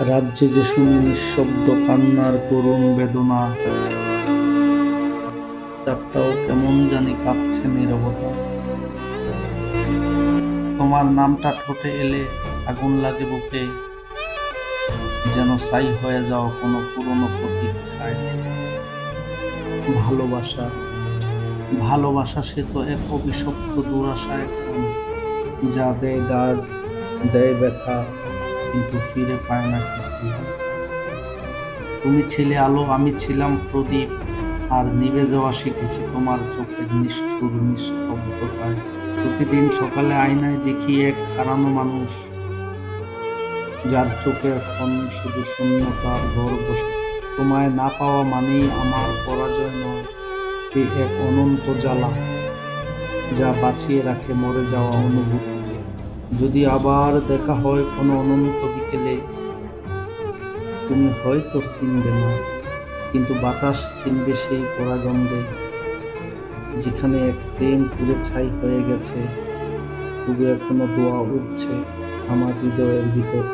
রাত জেগে শুনি নিঃশব্দ কান্নার করুণ বেদনা, চাপটাও কেমন জানি কাঁপছে নিরবতা। তোমার নামটা ঠোঁটে এলে আগুন লাগে বুকে, যেন ছাই হয়ে যাও কোনো পুরনো প্রতীক্ষায়। ভালোবাসা ভালোবাসা সে তো এক অভিশপ্ত দুরাশা এখন, যা দেয় দাগ, দেয় ব্যথা কিন্তু ফিরে পায় না কিছু তুমি ছিলে আলো, আমি ছিলাম প্রদীপ, আর নিভে যাওয়া শিখেছি তোমার চোখের নিষ্ঠুর নিস্তব্ধতায়। প্রতিদিন সকালে আয়নায় দেখি এক হারানো মানুষ, যার চোখে এখন শুধু শূন্যতার গর্ব। তোমায় না পাওয়া মানেই আমার পরাজয় নয় এক অনন্ত জ্বালা, যা বাঁচিয়ে রাখে মরে যাওয়া অনুভূতিকে যদি আবার দেখা হয় কোনো অনন্ত বিকেলে, তুমি হয়তো চিনবে না, কিন্তু বাতাস চিনবে সেই পরাগন্ধে, যেখানে এক প্রেম পুরে ছাই হয়ে গেছে। তবু এখনও দোয়া উঠছে আমার হৃদয়ের ভিতর।